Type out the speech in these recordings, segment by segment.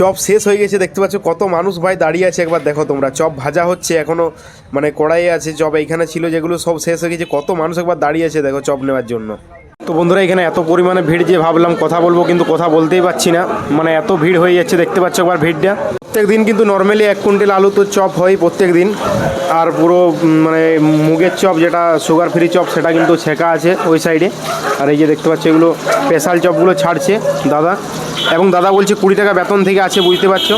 Chop শেষ হয়ে গেছে, দেখতে পাচ্ছ কত মানুষ ভাই দাঁড়িয়ে আছে। একবার দেখো তোমরা, চপ ভাজা হচ্ছে এখনও মানে কড়াইয়ে আছে, চপ এইখানে ছিল যেগুলো সব শেষ হয়ে গেছে, কত মানুষ একবার দাঁড়িয়ে আছে দেখো চপ নেওয়ার জন্য। তো বন্ধুরা, এখানে এত পরিমাণে ভিড় যে ভাবলাম কথা বলব, কিন্তু কথা বলতেই পারছি না। মানে এত ভিড় হয়ে যাচ্ছে, দেখতে পাচ্ছ একবার ভিড়টা। প্রত্যেক দিন কিন্তু নর্মালি এক কুইন্টাল আলু তো চপ হয় প্রত্যেক দিন আর পুরো মানে মুগের চপ যেটা সুগার ফ্রি চপ, সেটা কিন্তু ছেঁকা আছে ওই সাইডে আর এই যে দেখতে পাচ্ছ, এগুলো স্পেশাল চপগুলো ছাড়ছে দাদা। এবং দাদা বলছে কুড়ি টাকা বেতন থেকে আছে, বুঝতে পারছ?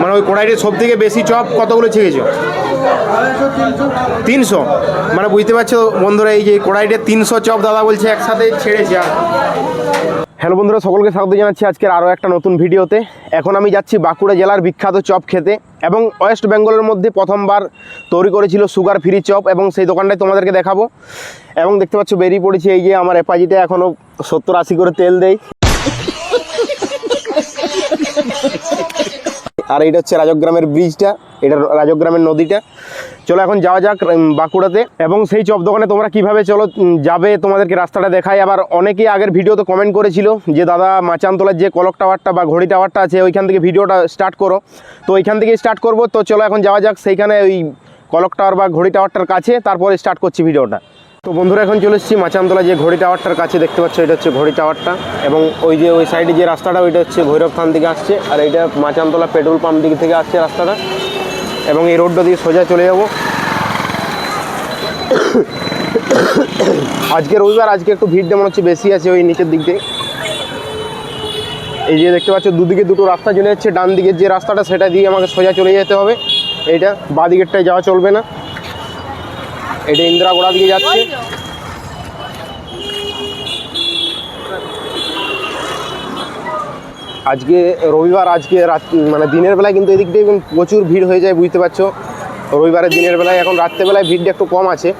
মানে ওই কড়াইতে সব থেকে বেশি চপ কতগুলো ছেঁকেছো? তিনশো। মানে বুঝতে পারছ বন্ধুরা, এই যে কড়াইটে তিনশো চপ দাদা বলছে একসাথে ছেড়েছে আর। হ্যালো বন্ধুরা, সকলকে স্বাগত জানাচ্ছি আজকের আরও একটা নতুন ভিডিওতে। এখন আমি যাচ্ছি বাঁকুড়া জেলার বিখ্যাত চপ খেতে এবং ওয়েস্ট বেঙ্গলের মধ্যে প্রথমবার তৈরি করেছিল সুগার ফ্রি চপ এবং সেই দোকানটাই তোমাদেরকে দেখাবো। এবং দেখতে পাচ্ছ বেরিয়ে পড়েছি, এই যে আমার এপাজিটা এখনও সত্তর আশি করে তেল দেয় আর এটা হচ্ছে রাজগ্রামের ব্রিজটা, এটা রাজগ্রামের নদীটা। চলো এখন যাওয়া যাক বাঁকুড়াতে। এবং সেই চপ দোকানে তোমরা কীভাবে চলো যাবে, তোমাদেরকে রাস্তাটা দেখাই। আবার অনেকেই আগের ভিডিওতে কমেন্ট করেছিল যে, দাদা, মাচানতলার যে কলক টাওয়ারটা বা ঘড়ি টাওয়ারটা আছে, ওইখান থেকে ভিডিওটা স্টার্ট করো। তো ওইখান থেকে স্টার্ট করব। তো চলো এখন যাওয়া যাক, সেইখানে ওই কলক টাওয়ার বা ঘড়ি টাওয়ারটার কাছে, তারপরে স্টার্ট করছি ভিডিওটা তো বন্ধুরা, এখন চলে এসেছি মাচানতলা যে ঘড়ি টাওয়ারটার কাছে। দেখতে পাচ্ছ, এটা হচ্ছে ঘড়ি টাওয়ারটা এবং ওই যে ওই সাইডে যে রাস্তাটা, ওইটা হচ্ছে ভৈরব থান থেকে আসছে। আর এইটা মাচানতলা পেট্রোল পাম্প দিক থেকে আসছে রাস্তাটা এবং এই রোডটা দিয়ে সোজা চলে যাব। আজকে রবিবার, আজকে একটু ভিড় মনে হচ্ছে বেশি আছে ওই নিচের দিক দিয়ে। এই যে দেখতে পাচ্ছ, দুদিকে দুটো রাস্তা চলে যাচ্ছে। ডান দিকের যে রাস্তাটা, সেটা দিয়ে আমাকে সোজা চলে যেতে হবে। এইটা বাঁ দিকেরটায় যাওয়া চলবে না। এটা ইন্দিরা গোড়া দিকে যাচ্ছে। আজকে রবিবার, আজকে রাত মানে দিনের বেলায় কিন্তু এদিক দিয়ে প্রচুর ভিড় হয়ে যায়, বুঝতে পারছ? রবিবারের দিনের বেলায়, এখন রাত্রেবেলায় ভিড়টা একটু কম আছে।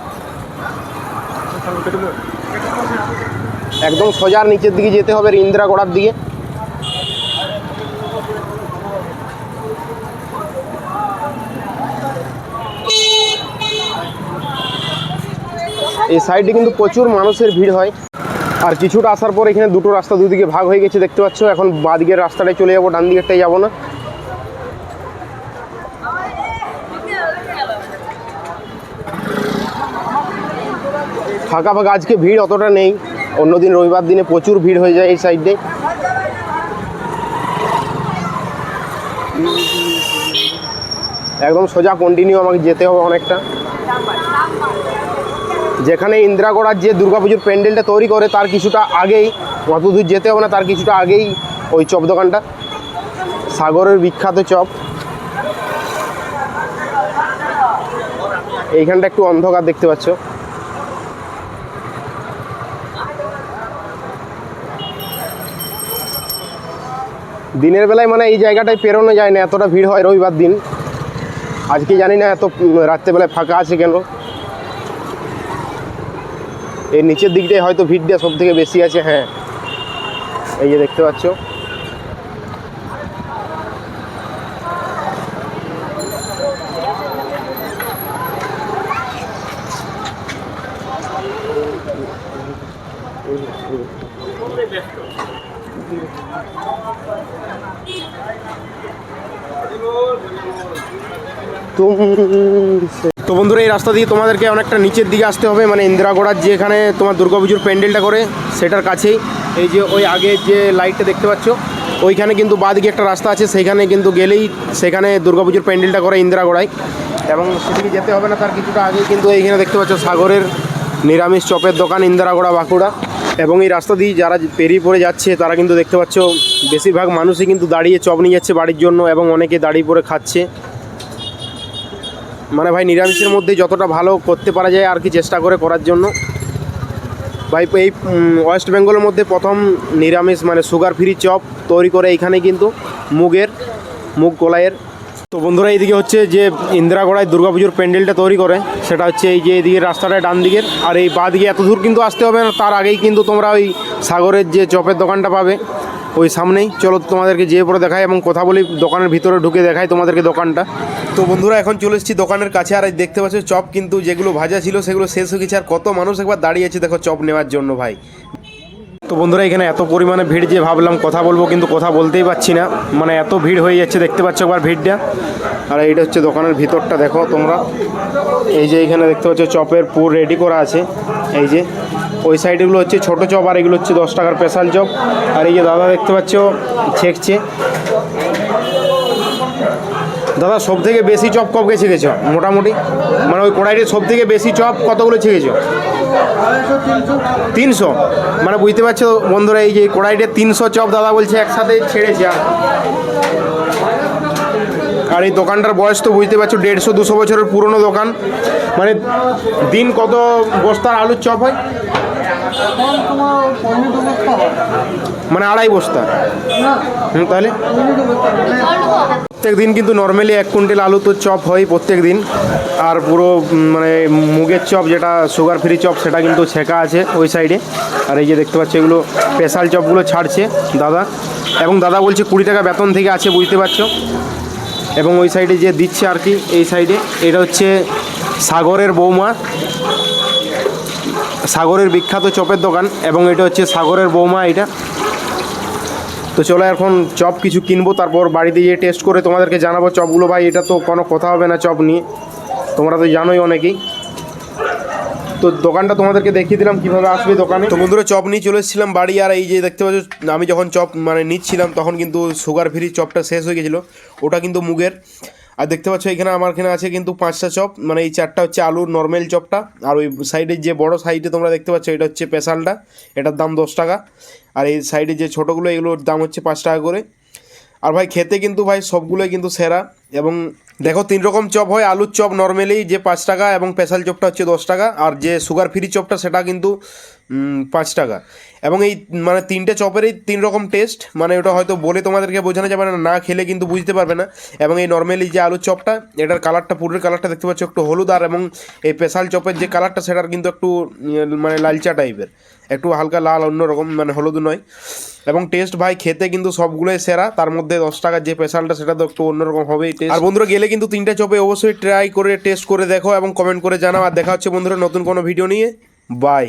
একদম সোজার নিচের দিকে যেতে হবে, ইন্দিরা গোড়ার দিকে। এই সাইডে কিন্তু প্রচুর মানুষের ভিড় হয়। আর কিছুটা আসার পর এখানে দুটো রাস্তা দুদিকে ভাগ হয়ে গেছে, দেখতে পাচ্ছ? এখন বাঁ দিকের রাস্তাটায় চলে যাব ডান দিকেরটাই যাব না। ফাঁকা ফাঁকা আজকে ভিড় অতটা নেই। অন্যদিন রবিবার দিনে প্রচুর ভিড় হয়ে যায় এই সাইডে। একদম সোজা কন্টিনিউ আমাকে যেতে হবে অনেকটা। যেখানে ইন্দিরাগড়ার যে দুর্গাপুজোর প্যান্ডেলটা তৈরি করে, তার কিছুটা আগেই অত দূর যেতে হবে না, তার কিছুটা আগেই ওই চপ দোকানটা। সাগরের বিখ্যাত চপ। এইখানটা একটু অন্ধকার দেখতে পাচ্ছ। দিনের বেলায় মানে এই জায়গাটায় পেরোনো যায় না, এতটা ভিড় হয় রবিবার দিন। আজকে জানি না এত রাত্রেবেলায় ফাঁকা আছে কেন। এর নিচের দিকটায় হয়তো ভিড়টা সব থেকে বেশি আছে হ্যাঁ। এই যে দেখতে পাচ্ছ। তো বন্ধুরা, এই রাস্তা দিয়ে তোমাদেরকে অনেকটা নিচের দিকে আসতে হবে। মানে ইন্দিরাগড়ার যে এখানে তোমার দুর্গাপুজোর প্যান্ডেলটা করে, সেটার কাছেই। এই যে ওই আগে যে লাইটটা দেখতে পাচ্ছ, ওইখানে কিন্তু বাদিকে একটা রাস্তা আছে সেইখানে কিন্তু গেলেই সেখানে দুর্গাপুজোর প্যান্ডেলটা করে ইন্দিরাগড়ায়। এবং সেদিকে যেতে হবে না, তার কিছুটা আগেই কিন্তু এইখানে দেখতে পাচ্ছ সাগরের নিরামিষ চপের দোকান, ইন্দিরাগড়া, বাঁকুড়া। এবং এই রাস্তা দিয়ে যারা পেরিয়ে পড়ে যাচ্ছে, তারা কিন্তু দেখতে পাচ্ছ, বেশিরভাগ মানুষই কিন্তু দাঁড়িয়ে চপ নিয়ে যাচ্ছে বাড়ির জন্য, এবং অনেকে দাঁড়িয়ে পরে খাচ্ছে। মানে ভাই নিরামিষের মধ্যে যতটা ভালো করতে পারা যায় আর কি চেষ্টা করে করার জন্য। ভাই, এই ওয়েস্ট বেঙ্গলের মধ্যে প্রথম নিরামিষ মানে সুগার ফ্রি চপ তৈরি করে এইখানে কিন্তু মুগের, মুগ কলাইয়ের। তো বন্ধুরা, এইদিকে হচ্ছে যে ইন্দিরাগড়ায় দুর্গাপুজোর প্যান্ডেলটা তৈরি করে, সেটা হচ্ছে এই যে এইদিকে রাস্তাটা ডান দিকের আর এই বাঁ দিকে এত দূর কিন্তু আসতে হবে না, তার আগেই কিন্তু তোমরা ওই সাগরের যে চপের দোকানটা পাবে। ওই সামনেই। চলো তোমাদেরকে যেয়ে পরে দেখাই এবং কথা বলি দোকানের ভিতরে ঢুকে দেখাই তোমাদেরকে দোকানটা। তো বন্ধুরা এখন চলে এসেছি দোকানের কাছে। আর এই দেখতে পাচ্ছ চপ কিন্তু যেগুলো ভাজা ছিল সেগুলো শেষ হয়ে গেছে। আর কত মানুষ একবার দাঁড়িয়েছে দেখো চপ নেওয়ার জন্য ভাই। তো বন্ধুরা এখানে এত পরিমাণে ভিড় যে ভাবলাম কথা বলব কিন্তু কথা বলতেই পারছি না। মানে এত ভিড় হয়ে যাচ্ছে দেখতে পাচ্ছ একবার ভিড়টা। আর এইটা হচ্ছে দোকানের ভিতরটা দেখো তোমরা। এই যে এখানে দেখতে পাচ্ছ চপের পুর রেডি করা আছে। এই যে ওই সাইডগুলো হচ্ছে ছোট চপ আর এগুলো হচ্ছে দশ টাকার স্পেশাল চপ। আর এই যে দাদা দেখতে পাচ্ছ, ছেঁকছে। দাদা সব থেকে বেশি চপ কবকে ছেঁকেছ? মোটামুটি? মানে ওই কড়াইতে সব থেকে বেশি চপ কতগুলো ছেঁকেছ? তিনশো। মানে বুঝতে পারছ বন্ধুরা, এই যে কড়াইটে তিনশো চপ দাদা বলছে একসাথে ছেড়েছে আর। আর এই দোকানটার বয়স তো বুঝতে পারছ, দেড়শো, দুশো বছরের পুরনো দোকান। মানে দিন কত বস্তার আলুর চপ হয়? মানে আড়াই বস্তা। হুম, তাহলে? প্রত্যেক দিন কিন্তু নর্মালি এক কুইন্টাল আলু তো চপ হয় প্রত্যেক দিন আর পুরো মানে মুগের চপ যেটা সুগার ফ্রি চপ, সেটা কিন্তু ছেঁকা আছে ওই সাইডে আর এই যে দেখতে পাচ্ছ, এগুলো স্পেশাল চপগুলো ছাড়ছে দাদা। এবং দাদা বলছে কুড়ি টাকা বেতন থেকে আছে, বুঝতে পারছ? এবং ওই সাইডে যে দিচ্ছে আর কি, এই সাইডে, এটা হচ্ছে সাগরের বৌমা। সাগরের বিখ্যাত চপের দোকান এবং এটা হচ্ছে সাগরের বৌমা এটা। তো চলো এখন চপ কিছু কিনবো, তারপর বাড়িতে গিয়ে টেস্ট করে তোমাদেরকে জানাব। চপগুলো ভাই, এটা তো কোনো কথা হবে না চপ নিয়ে। তোমরা তো জানোই অনেকেই। তো দোকানটা তোমাদেরকে দেখিয়ে দিলাম কীভাবে আসবে দোকানে। তো বন্ধুরা, চপ নিয়ে চলে এসেছিলাম বাড়ি, আর এই যে দেখতে পাচ্ছ, আমি যখন চপ মানে নিচ্ছিলাম, তখন কিন্তু সুগার ফ্রি চপটা শেষ হয়ে গেছিল। ওটা কিন্তু মুগের। আর দেখতে পাচ্ছ, এখানে আমার, এখানে আছে কিন্তু পাঁচটা চপ মানে এই চারটা হচ্ছে আলুর নর্মাল চপটা। আর ওই সাইডের যে বড় সাইডে তোমরা দেখতে পাচ্ছ, এটা হচ্ছে স্পেশালটা এটার দাম দশ টাকা। আর এই সাইডে যে ছোটোগুলো, এগুলোর দাম হচ্ছে পাঁচ টাকা করে। আর ভাই, খেতে কিন্তু ভাই সবগুলোই কিন্তু সেরা। এবং দেখো, তিন রকম চপ হয়, আলুর চপ নর্মালি যে পাঁচ টাকা এবং স্পেশাল চপটা হচ্ছে দশ টাকা, আর যে সুগার ফ্রি চপটা, সেটা কিন্তু পাঁচ টাকা। এবং এই মানে তিনটে চপেরই তিন রকম টেস্ট মানে ওটা হয়তো বলে তোমাদেরকে বোঝানো যাবে না না খেলে কিন্তু বুঝতে পারবে না। এবং এই নর্মালি যে আলুর চপটা, এটার কালারটা পুরের কালারটা দেখতে পাচ্ছ, একটু হলুদ আর এবং এই স্পেশাল চপের যে কালারটা সেটার কিন্তু একটু মানে লালচা টাইপের একটু হালকা লাল অন্যরকম মানে হলুদ নয়। এবং টেস্ট ভাই, খেতে কিন্তু সবগুলোই সেরা। তার মধ্যে দশ টাকার যে স্পেশালটা সেটা তো একটু অন্যরকম হবেই টেস্ট আর বন্ধুরা, গেলে কিন্তু তিনটে চপে অবশ্যই ট্রাই করে টেস্ট করে দেখো এবং কমেন্ট করে জানাও। আর দেখা হচ্ছে বন্ধুরা নতুন কোনো ভিডিও নিয়ে। বাই